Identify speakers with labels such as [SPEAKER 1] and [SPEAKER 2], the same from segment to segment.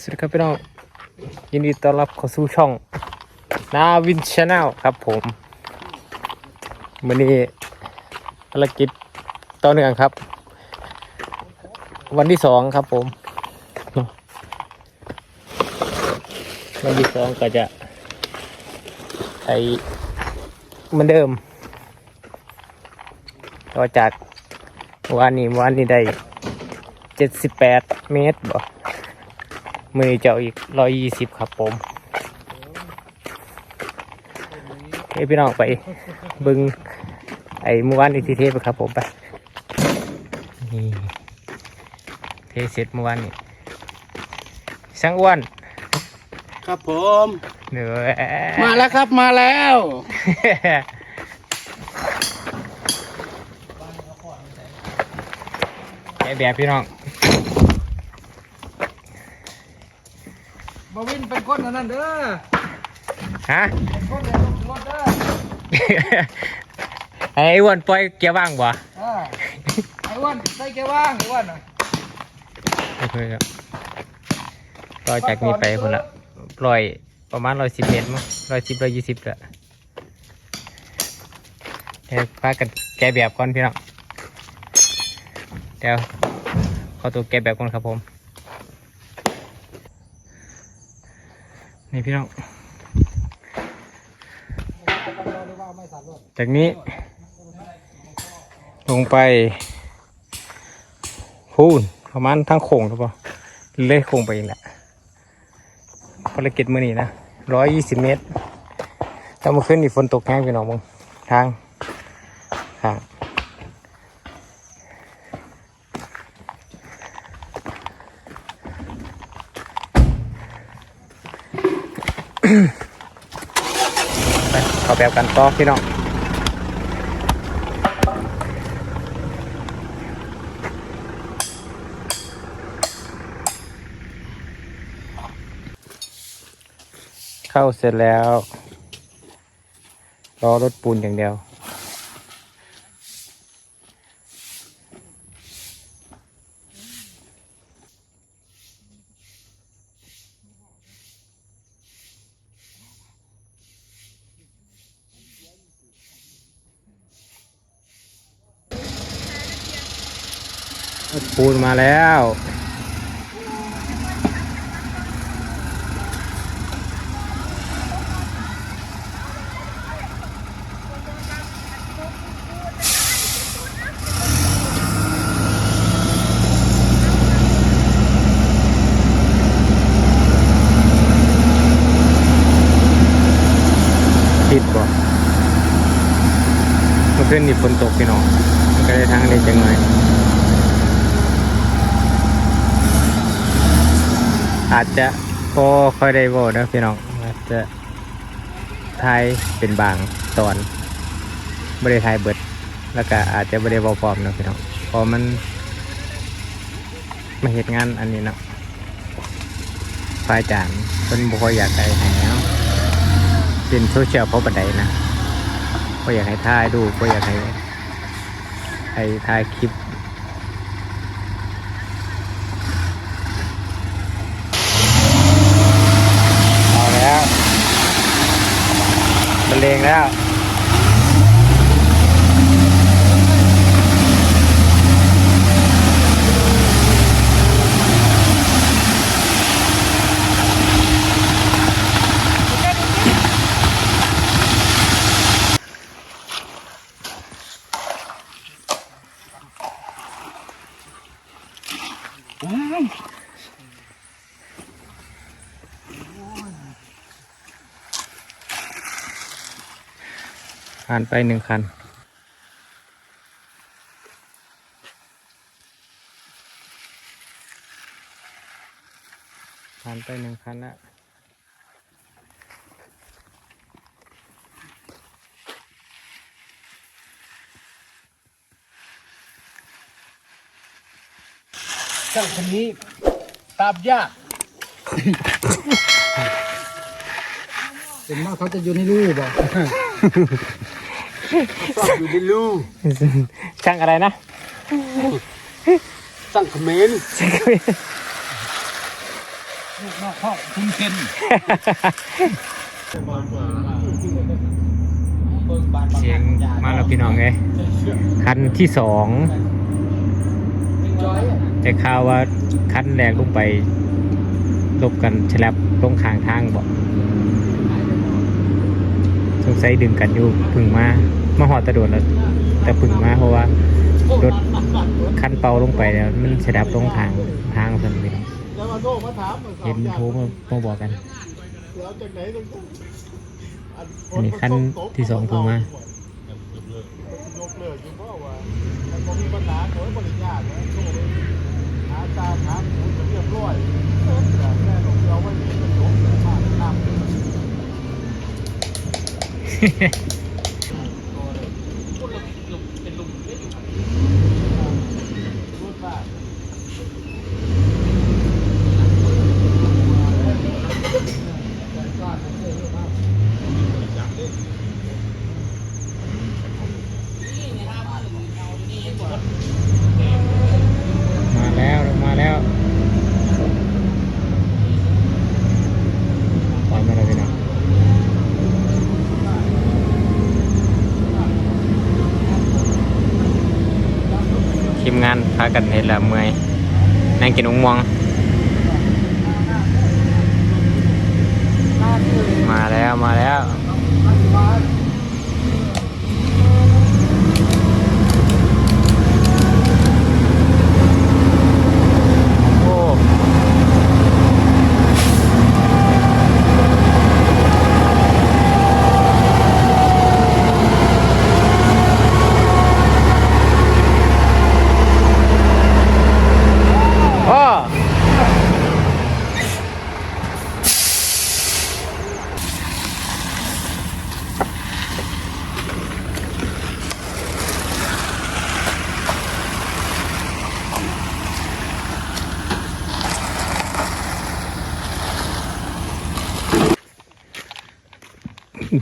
[SPEAKER 1] สวัสดีครับพี่น้องยินดีต้อนรับเข้าสู่ช่องนาวินชาแนลครับผมวันนี้ภารกิจต่อเนื่องครับ วันที่สองครับผม วันที่สองก็จะไอเหมือนเดิมต่อจากวันนี้วันนี้ได้เจ็ดสิบแปดเมตรบ่ มือนี้จะเอาอีกร้อยยี่สิบครับผมเฮ้ยพี่น้องไปเบึงไอ้เมื่อวานอีกทีเทปครับผมไปนี่เทเสร็จเมื่อวานนี้ช่างอ้วน
[SPEAKER 2] ครับผม
[SPEAKER 1] เหนื่อ
[SPEAKER 2] มาแล้วครับมาแล้ว
[SPEAKER 1] ไอ้แบบพี่น้อง
[SPEAKER 2] บวินเป็นคนอันนั้นเด้อ
[SPEAKER 1] ฮะ
[SPEAKER 2] เป็นคนเดียวรถเด้อ
[SPEAKER 1] ไอ้อ้วนปล่อยเกียร์ว่างบ่
[SPEAKER 2] อ่าไอ้อ้วันใส่แกว่างไอ้อ้วันน่ะ
[SPEAKER 1] โอเคครับต่อจากนี้ไปคนละร้อยประมาณร้อยสิบเมตรมั้งร้อยสิบร้อยยี่สิบละเดี๋ยวพากันแกะแบบก่อนพี่น้องเดี๋ยวขอตัวแกะแบบก่อนครับผม นี่พี่น้อง จากนี้ ลงไปพูนประมาณทั้งโค้งหรือเปล่าเล่โค้งไปอีกแหละภารกิจมือนี้นะร้อยยี่สิบเมตรถ้ามาขึ้นอีกฝนตกแห้งไปหน่อยมึงทางทาง เขอแบบกันต่อพี่น้องเข้าเสร็จแล้ว รอรถปูนอย่างเดียว ปูนมาแล้ว ติดบ่เมื่อคืนนี่ฝนตกพี่น้องก็ได้ทางเล็กจังหน่อย อาจจะพอค่อยได้โวนะพี่น้องอาจจะทายเป็นบางตอนไม่ได้ทายเบิด แล้วก็อาจจะไม่ได้บอพร้อมนะพี่น้องเพอมันมาเหตุงานอันนี้เนาะฝ่ายจานเป็นบุคอยอยากได้แหวเป็นโซเชียลเพราะบันไดนะก็อยากให้ถ่ายดูก็อยากให้ให้ถ่ายคลิปเอาแล้ว บรรเลงแล้ว ผ่านไปหนึ่งคัน ผ่านไปหนึ่งคันแล้ว
[SPEAKER 2] ช่างคนนี้ตามยากเป็นมากเขาจะอยู่ในรูบ่ ชอบอยู่ในรู
[SPEAKER 1] ช่างอะไรนะ
[SPEAKER 2] สั่งเขมรลูกนอกห้องคุณเคน
[SPEAKER 1] เสียงมาแล้วพี่น้องเลยคันที่สองแต่ข่าวว่าคันแรกลงไปลบกันฉลับลงข้างทางบอกสงสัยดึงกันอยู่พึ่งมา มาหอดตะโดดแล้ว แต่พึ่งมาเพราะว่ารถคันเป่าลงไปแล้ว มันฉลับลงทางทางสันพี่น้อง
[SPEAKER 2] แล้วมาโทรมาถาม
[SPEAKER 1] เห็นโทรมามาบอกกัน
[SPEAKER 2] แล้วจากไหนต้อง
[SPEAKER 1] อันนี้ขั้นที่สองผมมา
[SPEAKER 2] ยกเลิกอยู่เพราะว่ามันบ่มีปัญหาโอยบริญาตนะโทรไปหาตามหาคุณจะเรียบร้อยเออแต่แม่หลงเอาไว้นี่มันจบเลยมากน้ำ
[SPEAKER 1] มาแล้วมาแล้วปล่อยมาแล้วพี่น้องทีมงากันเห็นละเมื่อยนั่งกินอุ้งมวง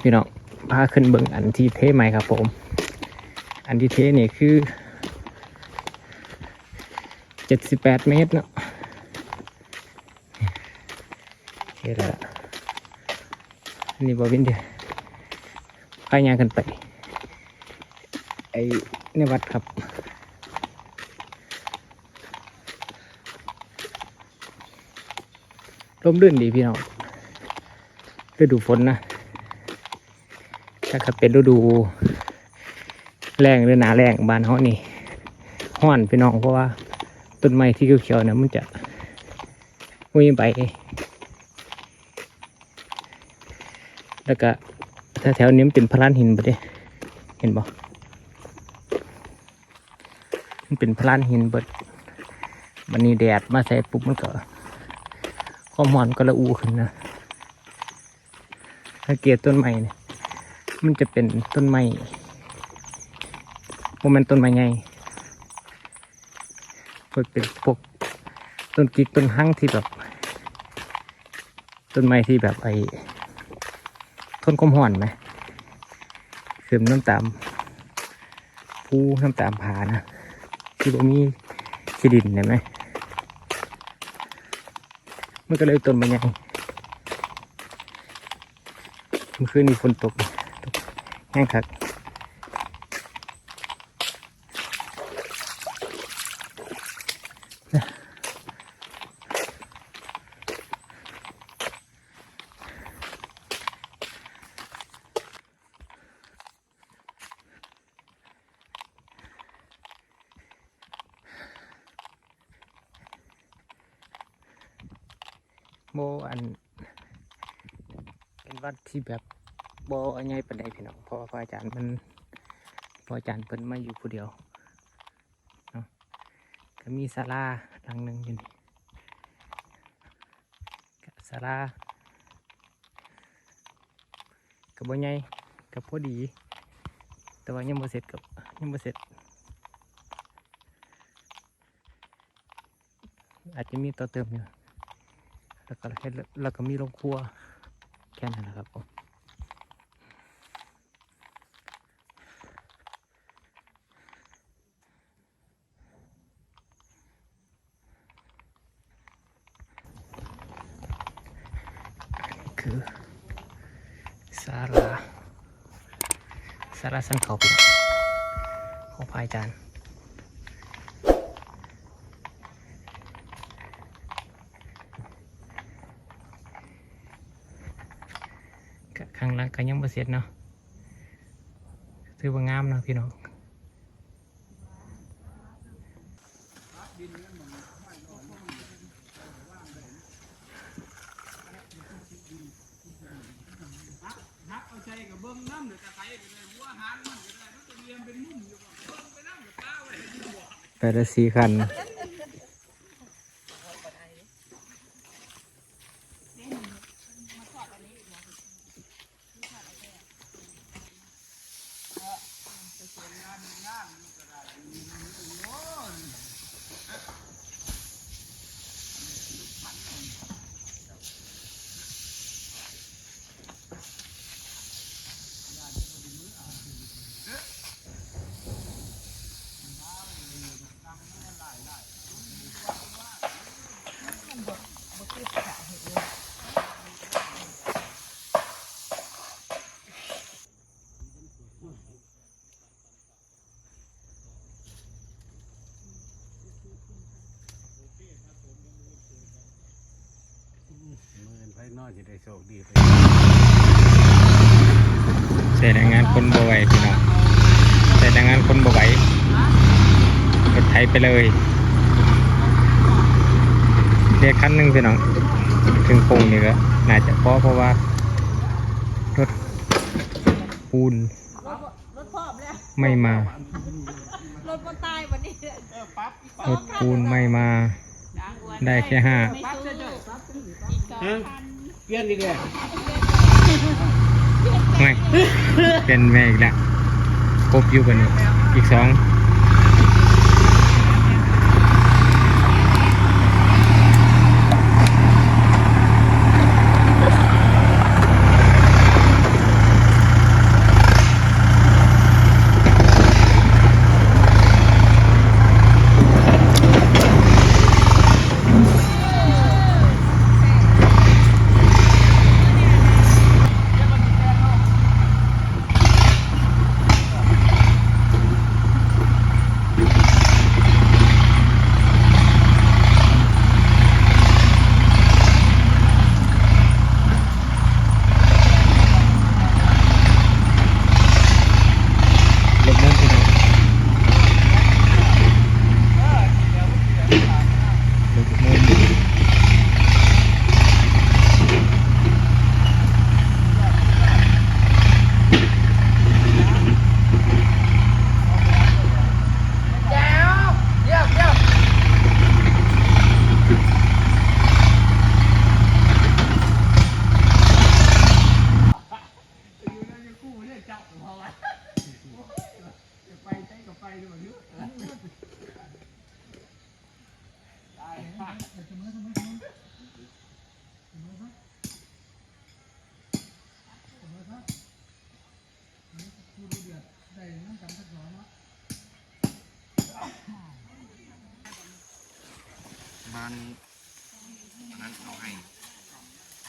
[SPEAKER 1] พี่น้องพาขึ้นเบิ่งอันที่เทใหม่ครับผม อันที่เทนี่คือเจ็ดสิบแปดเมตรเนาะเทแล้วล่ะนนี้บอวินเดียพายางกันไป ไอในวัดครับร่มรื่นดีพี่น้องฤดูฝนนะ ถ้าเกิดเป็นฤดู แรงหรือหนาแรงบ้านเขานี่ห้อนพี่น้องเพราะว่าต้นไม้ที่เขียวๆเนี่ยมันจะไม่มีใบแล้วก็ถ้าแถวนี้มันเป็นพลานหินปะเด้เห็นบ่มันเป็นพลานหินเบิดวันนี้แดดมาใส่ปุ๊บมันก็ความร้อนก็ระอูขึ้นนะถ้าเกียต้นไม้เนี่ย มันจะเป็นต้นไม้โมเมนต้นไม้ไงมันเป็นพวกต้นกิกต้นหั่งที่แบบ ต้นไม้ที่แบบไอ้ทนความห่อนไหมคือนน้ำตามภูน้ำตามผานะที่บ่มีขี้ดินเห็นไหมมันก็เลยต้นไม้ไงเมื่อคืนนี้ฝนตก แห้งครับโบอันเป็นวัดที่แบบ บอันใหญ่ปานใดพี่น้องเพราะว่าพระอาจารย์มันพระอาจารย์เพิ่นมาอยู่ผู้เดียวเนาะก็มีศาลาหลังหนึ่งอยู่นี่ก็ศาลากับบ่ใหญ่กับพอดี แต่ว่ายังบ่เสร็จกับยังบ่เสร็จ อาจจะมีต่อเติมอยู่แล้วก็ให้แล้วก็มีโรงครัวแค่นั้นแหละครับผม คือศาลาศาราสันเขาพี่น้องขอพายจานข้างหล่างก็ยังบ่เสร็จเนาะถือว่างามเนาะพี่น้อง
[SPEAKER 3] นักเอาใจกับเบิ้งน้ำหรือกระไทยก็ได้หัวหางมันก็ได้มันจะเรียงเป็นมุมอยู่ก่อนเบิ้งไปน้ำกับตาไว้ให้ดูบ่
[SPEAKER 1] ไปละสี่คัน
[SPEAKER 2] มือไพ่นอกจะได้โชคดีไป
[SPEAKER 1] ใส่แรงงานคนบ่ไหวพี่น้องใส่แรงงานคนบ่ไหวรถไถไปเลยเรียกคันหนึ่งพี่น้องถึงป่งนี่ก็น่าจะเพอเพราะว่ารถปูน
[SPEAKER 4] รถพอมแล้ว
[SPEAKER 1] ไม่มา
[SPEAKER 4] รถมันตายวันนี้
[SPEAKER 1] รถปูนไม่มา ได้แค่ห้า
[SPEAKER 4] ไม่สู้อีกสองพัน
[SPEAKER 2] เปลี่ยนอีกแล้ว
[SPEAKER 1] ไม่เป็นแม่อีกแล้วครบอยู่กันนี้อีกสอง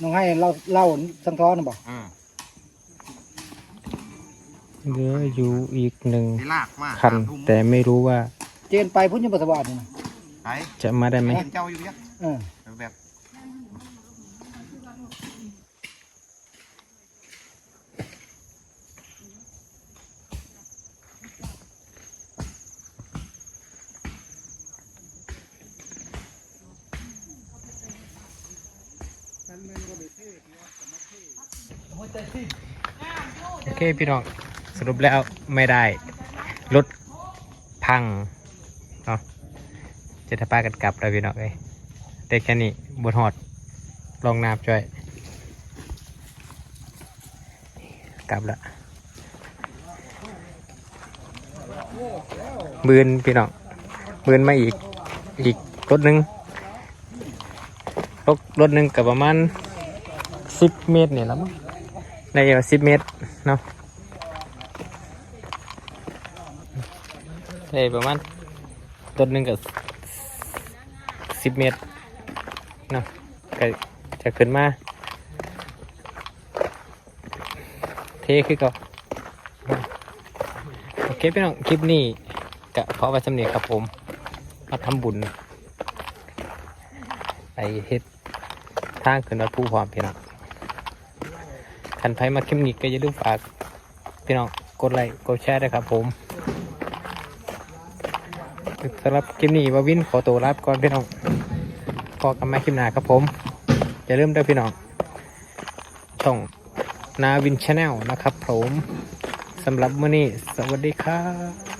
[SPEAKER 1] น้องให้
[SPEAKER 5] เล่าเล่าสังท้อนนะบอก
[SPEAKER 1] อ่าเหลืออยู่อีกหนึ่ง
[SPEAKER 6] ไปลากมา
[SPEAKER 1] คัน
[SPEAKER 6] สามทุ่ม
[SPEAKER 1] แต่ไม่รู้ว่า
[SPEAKER 5] เจนไปพุ่นยังบัสบาทนี่นะ
[SPEAKER 6] ไป
[SPEAKER 1] จะมาได้ไหม
[SPEAKER 6] เห็นเจ้าอยู่เนี่ย
[SPEAKER 5] เออ
[SPEAKER 1] โอเคพี่น้องสรุปแล้วไม่ได้ รถพังเนาะจะทพากันกลับแล้วพี่น้องเอ้ยแต่แค่นี้บนหอดลองน้ำช่วย กลับล้วบืนพี่น้องบืนมาอีกอีกรถหนึ่ง รถหนึ่งกับประมาณสิบเมตรเนี่ยแล้วมั้งในสิบเมตรเนาะได้ประมาณรถหนึ่งกับสิบเมตรเนาะก็จะขึ้นมา เทคือเก็โอเคพี่น้องคลิปนี้กะขอไว้สำเนียครับผม มาทำบุญ ไปเฮ็ด ทางขึ้นวัดผู้ความพี่น้องคันไพมาคลิปนี้ก็อย่าลืมฝากพี่น้องกดไลค์กดแชร์ด้วยครับผมสำหรับคลิปนี้วาวินขอตัวลาก่อนพี่น้องพอกันมาคลิปหน้าครับผม อย่าลืมด้วยพี่น้อง ช่องนาวินชาแนลนะครับผมสำหรับมื้อนี้สวัสดีครับ